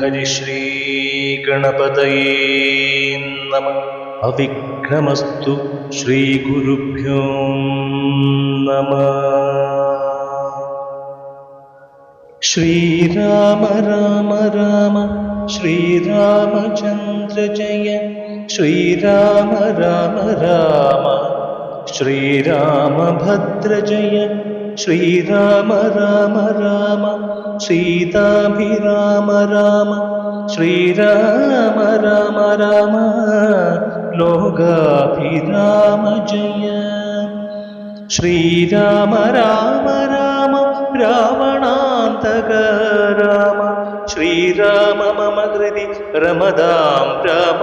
ीगणपतै अविघ्नमस्तु श्रीगुरुभ्यो नमः। श्रीराम राम राम श्रीरामचन्द्रजय श्रीराम राम राम श्रीरामभद्रजय श्रीराम राम राम। സീതാഭിരാമ രാമ ശ്രീരാമ രാമ രാമ ലോകാഭിരാമ ജയ. ശ്രീരാമ രാമ രാമ രാവണാന്തക രാമ ശ്രീരാമ മമ കൃതി രമതാം രാമ രാമ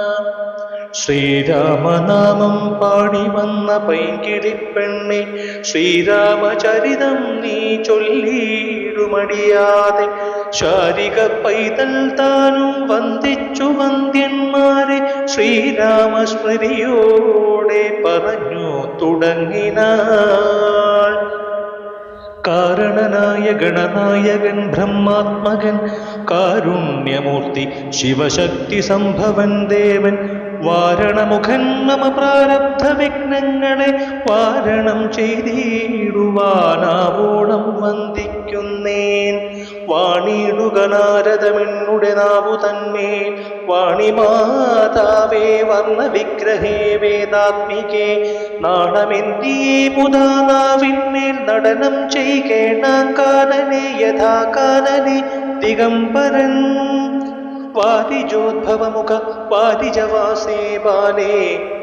ശ്രീരാമനാമം പാടി വന്ന പൈങ്കിളിപ്പെണ്ണെ ശ്രീരാമചരിതം നീ ചൊല്ലിയിടുമടിയാതെ ശാരിക പൈതൽ താനും വന്ദിച്ചു വന്ദ്യന്മാരെ ശ്രീരാമസ്മൃതിയോടെ പറഞ്ഞു തുടങ്ങിനാൾ. കാരണനായ ഗണനായകൻ ബ്രഹ്മാത്മകൻ കാരുണ്യമൂർത്തി ശിവശക്തി സംഭവൻ ദേവൻ വാരണമുഖൻ നമ പ്രാരബ്ധ വിഘ്നങ്ങളെ വാരണം ചെയ്തിടുവാനാവോണം വന്ദിക്കുന്നേൻ. വാണിടുക നാരദമെന്നുടെ നാവു വാണി മാതാവേ വർണ വിഗ്രഹേ വേദാത്മികേ നാണമെന്തിയേ പുതാനാവിന്മേൽ നടനം ചെയ്യേണ്ട കാനനെ യഥാ കാനനെ ദിഗംബരൻ വാരിജോദ്ഭവമുഖ വാരിജവാസേ ബാലേ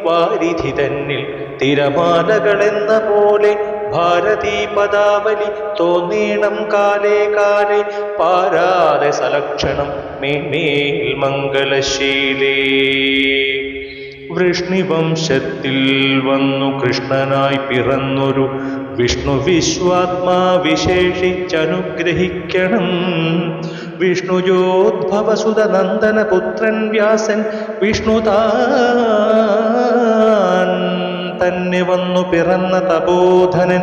വാരിധി തന്നിൽ തിരമാലകളെന്ന പോലെ ഭാരതീ പദാവലി തോന്നീണം കാലേ കാലേ പാരാതെ സലക്ഷണം മേമേൽ മംഗളശീലേ വൃഷ്ണിവംശത്തിൽ വന്നു കൃഷ്ണനായി പിറന്നൊരു വിഷ്ണു വിശ്വാത്മാ വിശേഷിച്ചനുഗ്രഹിക്കണം. വിഷ്ണുജോദ്ഭവസുത നന്ദന പുത്രൻ വ്യാസൻ വിഷ്ണു തന്നെ വന്നു പിറന്ന തപോധനൻ.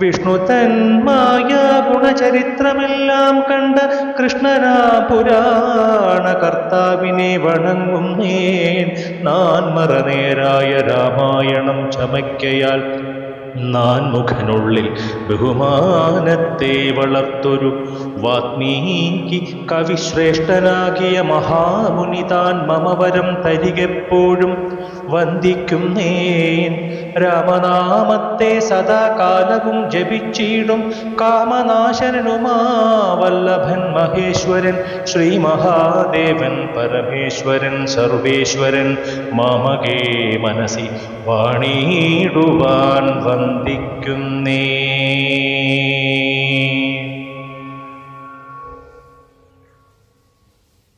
വിഷ്ണു തന്മായ ഗുണചരിത്രമെല്ലാം കണ്ട കൃഷ്ണനാ പുരാണ കർത്താവിനെ വണങ്ങുന്നേൻ നാൻ. മറനേരായ രാമായണം ചമയ്ക്കയാൽ നാൻ മുഖനുള്ളിൽ ബഹുമാനത്തെ വളർത്തൊരു വാത്മീകി കവിശ്രേഷ്ഠനാകിയ മഹാമുനി താൻ മമവരം തരികെപ്പോഴും വന്ദിക്കുന്നേൻ. രാമനാമത്തെ സദാകാലവും ജപിച്ചിടും കാമനാശനുമാവല്ലഭൻ മഹേശ്വരൻ ശ്രീ മഹാദേവൻ പരമേശ്വരൻ സർവേശ്വരൻ മാമകേ മനസി വാണിടുവാൻ വന്ദിക്കുന്നേ